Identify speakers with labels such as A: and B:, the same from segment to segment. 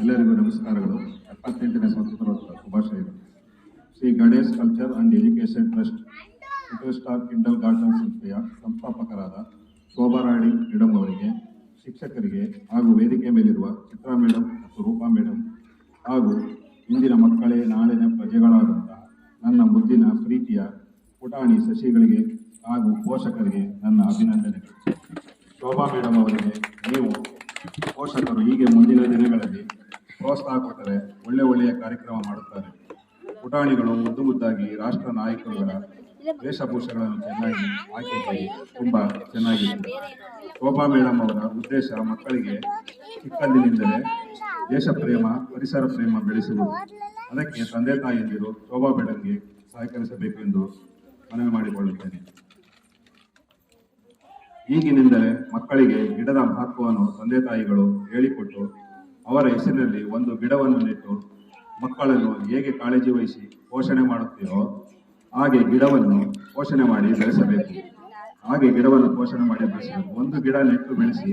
A: ಎಲ್ಲರಿಗೂ ನಮಸ್ಕಾರಗಳು. ಎಪ್ಪತ್ತೆಂಟನೇ ಸ್ವಾತಂತ್ರ್ಯೋತ್ಸವ ಶುಭಾಶಯಗಳು. Shri Ganesh culture and education trust of kindle garden ಸಂಸ್ಥೆಯ ಸಂಸ್ಥಾಪಕರಾದ ಶೋಭಾರಾಣಿ ಮೇಡಮ್ ಅವರಿಗೆ, ಶಿಕ್ಷಕರಿಗೆ ಹಾಗೂ ವೇದಿಕೆ ಮೇಲಿರುವ ಚಿತ್ರಾ ಮೇಡಮ್ ಮತ್ತು ರೂಪಾ ಮೇಡಮ್ ಹಾಗೂ ಇಂದಿನ ಮಕ್ಕಳೇ ನಾಳಿನ ಪ್ರಜೆಗಳಾದಂತಹ ನನ್ನ ಮುದ್ದಿನ ಪ್ರೀತಿಯ ಪುಟಾಣಿ ಸಸಿಗಳಿಗೆ ಹಾಗೂ ಪೋಷಕರಿಗೆ ನನ್ನ ಅಭಿನಂದನೆಗಳು. ಶೋಭಾ ಮೇಡಮ್ ಅವರಿಗೆ ನೀವು ಪೋಷಕರು ಹೀಗೆ ಮುಂದಿನ ದಿನಗಳಲ್ಲಿ ಪ್ರೋತ್ಸಾಹ ಕೊಟ್ಟರೆ ಒಳ್ಳೆ ಒಳ್ಳೆಯ ಕಾರ್ಯಕ್ರಮ ಮಾಡುತ್ತಾರೆ. ಪುಟಾಣಿಗಳು ಮುದ್ದು ಮುದ್ದಾಗಿ ರಾಷ್ಟ್ರ ನಾಯಕರುಗಳ ವೇಷಭೂಷಗಳನ್ನು ಚೆನ್ನಾಗಿ ಹಾಕಿದ್ದಾರೆ ತುಂಬಾ ಚೆನ್ನಾಗಿದೆ ಶೋಭಾ ಮೇಡಮ್ ಅವರ ಉದ್ದೇಶ ಮಕ್ಕಳಿಗೆ ಚಿಕ್ಕಂದಿನಿಂದಲೇ ದೇಶ ಪ್ರೇಮ ಪರಿಸರ ಪ್ರೇಮ ಬೆಳೆಸುವುದು ಅದಕ್ಕೆ ತಂದೆ ತಾಯಿಯಂದಿರು ಶೋಭಾ ಮೇಡಮ್ಗೆ ಸಹಕರಿಸಬೇಕೆಂದು ಮನವಿ ಮಾಡಿಕೊಳ್ಳುತ್ತೇನೆ. ಈಗಿನಿಂದಲೇ ಮಕ್ಕಳಿಗೆ ಗಿಡದ ಮಹತ್ವವನ್ನು ತಂದೆ ತಾಯಿಗಳು ಹೇಳಿಕೊಟ್ಟು ಅವರ ಹೆಸರಿನಲ್ಲಿ ಒಂದು ಗಿಡವನ್ನು ನೆಟ್ಟು ಮಕ್ಕಳನ್ನು ಹೇಗೆ ಕಾಳಜಿ ವಹಿಸಿ ಪೋಷಣೆ ಮಾಡುತ್ತೀರೋ ಹಾಗೆ ಗಿಡವನ್ನು ಪೋಷಣೆ ಮಾಡಿ ಬೆಳೆಸಬೇಕು. ಹಾಗೆ ಗಿಡವನ್ನು ಪೋಷಣೆ ಮಾಡಿ ಬೆಳೆಸಬೇಕು. ಒಂದು ಗಿಡ ನೆಟ್ಟು ಬೆಳೆಸಿ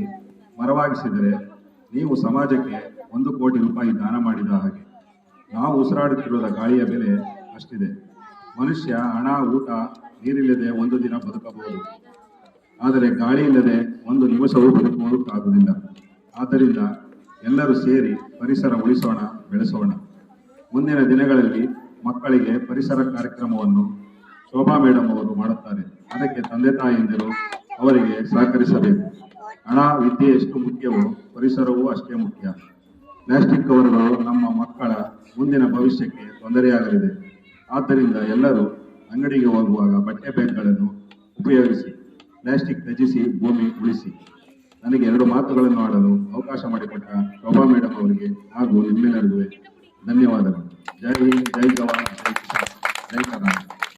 A: ಮರವಾಗಿಸಿದರೆ ನೀವು ಸಮಾಜಕ್ಕೆ ಒಂದು ಕೋಟಿ ರೂಪಾಯಿ ದಾನ ಮಾಡಿದ ಹಾಗೆ. ನಾವು ಉಸಿರಾಡುತ್ತಿರುವ ಗಾಳಿಯ ಬೆಲೆ ಅಷ್ಟಿದೆ. ಮನುಷ್ಯ ಹಣ, ಊಟ, ನೀರಿಲ್ಲದೆ ಒಂದು ದಿನ ಬದುಕಬಹುದು. ಆದರೆ ಗಾಳಿ ಇಲ್ಲದೆ ಒಂದು ನಿಮಿಷವೂ ಬದುಕುವುದಕ್ಕಾಗುವುದಿಲ್ಲ. ಆದ್ದರಿಂದ ಎಲ್ಲರೂ ಸೇರಿ ಪರಿಸರ ಉಳಿಸೋಣ, ಬೆಳೆಸೋಣ. ಮುಂದಿನ ದಿನಗಳಲ್ಲಿ ಮಕ್ಕಳಿಗೆ ಪರಿಸರ ಕಾರ್ಯಕ್ರಮವನ್ನು ಶೋಭಾ ಮೇಡಮ್ ಅವರು ಮಾಡುತ್ತಾರೆ. ಅದಕ್ಕೆ ತಂದೆ ತಾಯಿಯಂದಿರು ಅವರಿಗೆ ಸಹಕರಿಸಬೇಕು. ಹಣ, ವಿದ್ಯೆ ಎಷ್ಟು ಮುಖ್ಯವೋ ಪರಿಸರವೂ ಅಷ್ಟೇ ಮುಖ್ಯ. ಪ್ಲಾಸ್ಟಿಕ್ ಕವರ್ಗಳು ನಮ್ಮ ಮಕ್ಕಳ ಮುಂದಿನ ಭವಿಷ್ಯಕ್ಕೆ ತೊಂದರೆಯಾಗಲಿದೆ. ಆದ್ದರಿಂದ ಎಲ್ಲರೂ ಅಂಗಡಿಗೆ ಹೋಗುವಾಗ ಬಟ್ಟೆ ಬ್ಯಾಗ್ಗಳನ್ನು ಉಪಯೋಗಿಸಿ, ಪ್ಲಾಸ್ಟಿಕ್ ತ್ಯಜಿಸಿ, ಭೂಮಿ ಉಳಿಸಿ. ನನಗೆ ಎರಡು ಮಾತುಗಳನ್ನು ಆಡಲು ಅವಕಾಶ ಮಾಡಿಕೊಟ್ಟ ಶೋಭಾ ಮೇಡಮ್ ಅವರಿಗೆ ಹಾಗೂ ನಿಮ್ಮೆಲ್ಲರಿಗೂ ಧನ್ಯವಾದಗಳು. ಜೈ ಹಿಂದ್, ಜೈ ಜವಾನ್.